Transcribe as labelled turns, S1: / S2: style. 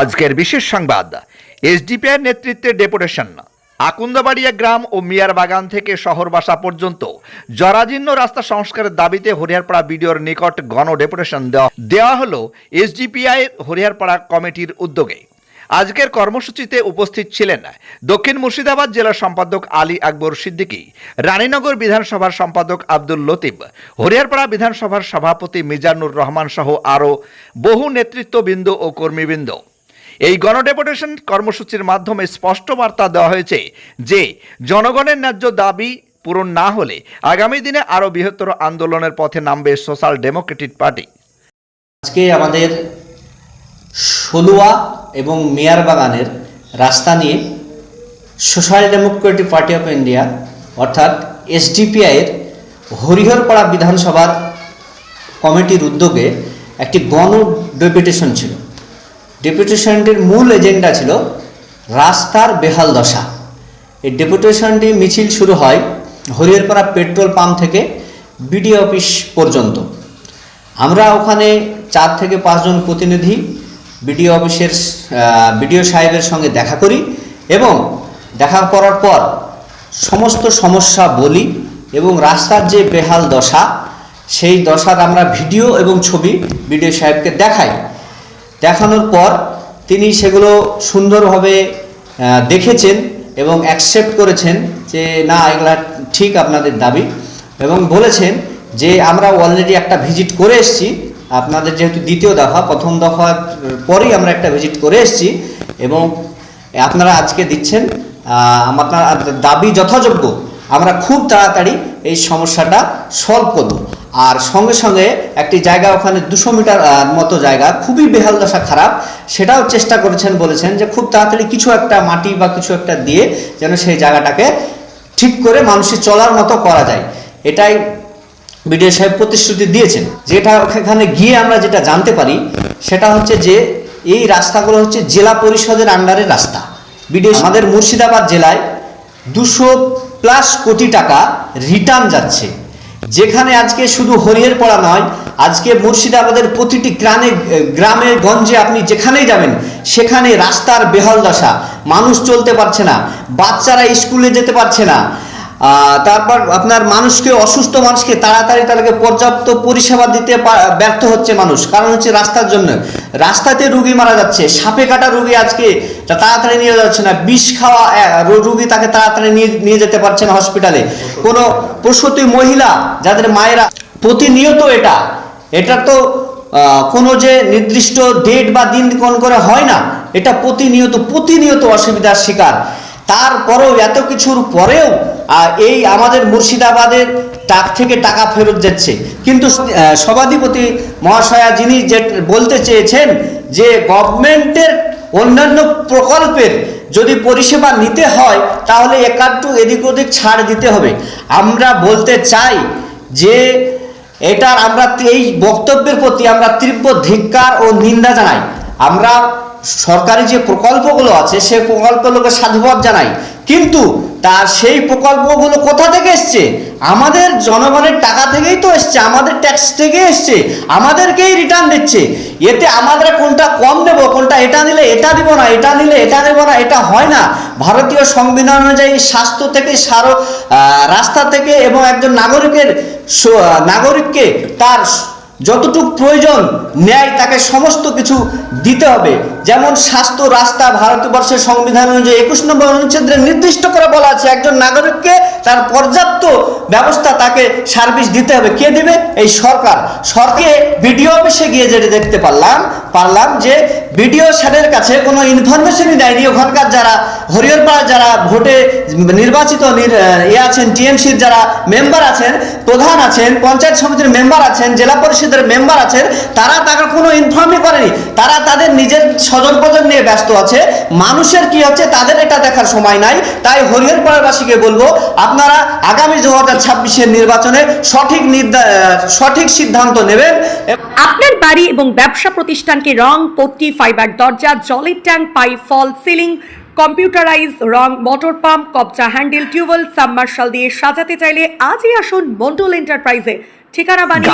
S1: আজকের বিশেষ সংবাদ। এসডিপিআর নেতৃত্বে ডেপুটেশন। আকুন্দাবাড়িয়া গ্রাম ও মিয়ার বাগান থেকে শহর বাসা পর্যন্ত জরাজীর্ণ রাস্তা সংস্কারের দাবিতে হরিয়ারপাড়া বিডিওর নিকট গণ ডেপুটেশন দেওয়া দেওয়া হলো এসডিপিআই হরিয়ারপাড়া কমিটির উদ্যোগে। আজকের কর্মসূচিতে উপস্থিত ছিলেন দক্ষিণ মুর্শিদাবাদ জেলার সম্পাদক আলী আকবর সিদ্দিকী, রানীনগর বিধানসভার সম্পাদক আব্দুল লতিফ হরিয়ারপাড়া বিধানসভার সভাপতি মিজানুর রহমান সহ আরও বহু নেতৃত্ববৃন্দ ও কর্মীবৃন্দ। এই গণডেপুটেশন কর্মসূচির মাধ্যমে স্পষ্ট বার্তা দেওয়া হয়েছে যে, জনগণের ন্যায্য দাবি পূরণ না হলে আগামী দিনে আরও বৃহত্তর আন্দোলনের পথে নামবে সোশ্যাল ডেমোক্রেটিক পার্টি।
S2: আজকে আমাদের ষোলোয়া এবং মেয়ার বাগানের রাস্তা নিয়ে social democratic party of India, অর্থাৎ এসডিপিআইয়ের হরিহরপাড়া বিধানসভার কমিটির উদ্যোগে একটি গণ ডেপুটেশন ছিল। ডেপুটেশনটির মূল এজেন্ডা ছিল রাস্তার বেহাল দশা। এই ডেপুটেশনটি মিছিল শুরু হয় হরিয়ারপাড়া পেট্রোল পাম্প থেকে বিডি অফিস পর্যন্ত। আমরা ওখানে চার থেকে পাঁচজন প্রতিনিধি, বিডিও অফিসের বিডিও সাহেবের সঙ্গে দেখা করি এবং দেখা করার পর সমস্ত সমস্যা বলি এবং রাস্তার যে বেহাল দশা, সেই দশার আমরা ভিডিও এবং ছবি বিডিও সাহেবকে দেখাই। দেখানোর পর তিনি সেগুলো সুন্দরভাবে দেখেছেন এবং অ্যাকসেপ্ট করেছেন যে, না, এগুলা ঠিক আপনাদের দাবি। এবং বলেছেন যে, আমরা অলরেডি একটা ভিজিট করে এসেছি। আপনাদের যেহেতু দ্বিতীয় দফা, প্রথম দফার পরেই আমরা একটা ভিজিট করে এসেছি এবং আপনারা আজকে দিচ্ছেন আপনার দাবি যথাযোগ্য। আমরা খুব তাড়াতাড়ি এই সমস্যাটা সলভ করব। আর সঙ্গে সঙ্গে একটি জায়গা ওখানে দুশো মিটার মতো জায়গা, খুবই বেহাল দশা খারাপ। সেটাও চেষ্টা করেছেন, বলেছেন যে খুব তাড়াতাড়ি কিছু একটা মাটি বা কিছু একটা দিয়ে যেন সেই জায়গাটাকে ঠিক করে মানুষের চলার মতো করা যায়। এটাই বিডিও সাহেব প্রতিশ্রুতি দিয়েছেন। যেটা ওখানে গিয়ে আমরা যেটা জানতে পারি, সেটা হচ্ছে যে এই রাস্তাগুলো হচ্ছে জেলা পরিষদের আন্ডারের রাস্তা। বিডিও আমাদের মুর্শিদাবাদ জেলায় দুশো প্লাস কোটি টাকা রিটার্ন যাচ্ছে। যেখানে আজকে শুধু হরিয়ের পড়া নয়, আজকে মুর্শিদাবাদের প্রতিটি গ্রামে গ্রামে, গঞ্জে আপনি যেখানেই যাবেন, সেখানে রাস্তার বেহাল দশা। মানুষ চলতে পারছে না, বাচ্চারা স্কুলে যেতে পারছে না তারপর আপনার মানুষকে, অসুস্থ মানুষকে তাড়াতাড়ি তাদেরকে পর্যাপ্ত পরিষেবা দিতে ব্যর্থ হচ্ছে মানুষ। কারণ হচ্ছে রাস্তার জন্য। রাস্তাতে রুগী মারা যাচ্ছে। সাপে কাটা রুগী আজকে তাড়াতাড়ি নিয়ে যাচ্ছে না। বিষ খাওয়া রুগী তাকে তাড়াতাড়ি নিয়ে নিয়ে যেতে পারছে না হসপিটালে কোনো প্রসূতি মহিলা, যাদের মায়েরা, প্রতিনিয়ত এটা। এটা তো কোনো যে নির্দিষ্ট ডেট বা দিন কোন করে হয় না। এটা প্রতিনিয়ত প্রতিনিয়ত অসুবিধার শিকার। তারপরেও এত কিছুর পরেও এই আমাদের মুর্শিদাবাদের টাক থেকে টাকা ফেরত যাচ্ছে। কিন্তু সভাধিপতি মহাশয়া যিনি যে বলতে চেয়েছেন যে গভর্নমেন্টের অন্যান্য প্রকল্পের যদি পরিষেবা নিতে হয়, তাহলে একাট্টু এদিক ওদিক ছাড় দিতে হবে। আমরা বলতে চাই যে এটার আমরা এই বক্তব্যের প্রতি আমরা তীব্র ধিক্কার ও নিন্দা জানাই। আমরা সরকারি যে প্রকল্পগুলো আছে, সে প্রকল্পগুলোকে সাধুবাদ জানাই। কিন্তু তার সেই প্রকল্পগুলো কোথা থেকে এসছে? আমাদের জনগণের টাকা থেকেই তো এসছে, আমাদের ট্যাক্স থেকে এসছে, আমাদেরকেই রিটার্ন দিচ্ছে। এতে আমাদের কোনটা কম দেব, কোনটা এটা নিলে এটা দিব না, এটা নিলে এটা দেব না, এটা হয় না। ভারতীয় সংবিধান অনুযায়ী স্বাস্থ্য থেকে সারো রাস্তা থেকে এবং একজন নাগরিকের নাগরিককে তার যতটুকু প্রয়োজন ন্যায় তাকে সমস্ত কিছু দিতে হবে। যেমন স্বাস্থ্য রাস্তা ভারতবর্ষের সংবিধান অনুযায়ী একুশ নম্বর অনুচ্ছেদে নির্দিষ্ট করে বলা আছে, একজন নাগরিককে তার পর্যাপ্ত ব্যবস্থা তাকে সার্ভিস দিতে হবে। কে দেবে? এই সরকার। সরকে বিডিও অফিসে গিয়ে যেটা দেখতে পারলাম পারলাম যে বিডিও স্যারের কাছে কোনো ইনফরমেশনই দেয়নি। ওখানকার যারা হরিহরপাড়া যারা ভোটে নির্বাচিত নির- ইয়ে আছেন, টিএমসির যারা মেম্বার আছেন, প্রধান আছেন, পঞ্চায়েত সমিতির মেম্বার আছেন, জেলা পরিষদের মেম্বার আছেন, তারা তাকে কোনো ইনফর্মই করেনি। তারা তাদের নিজের স্বজন প্রজন নিয়ে ব্যস্ত আছে। মানুষের কি হচ্ছে, তাদের এটা দেখার সময় নাই। তাই হরিহরপাড়াবাসীকে বলব, আপনারা আগামী দু হাজার ছাব্বিশের নির্বাচনে সঠিক সঠিক সিদ্ধান্ত নেবেন।
S3: আপনার বাড়ি এবং ব্যবসা প্রতিষ্ঠানকে রং, পট্টি ফাইবার দরজা, জলের tank pipe fall ceiling computerise রং মোটর পাম্প কবচা হ্যান্ডেল টিউবওয়েল সাবমার্শাল দিয়ে সাজাতে চাইলে আজই আসুন মন্ডল এন্টারপ্রাইজে ঠিকানা বানিয়ে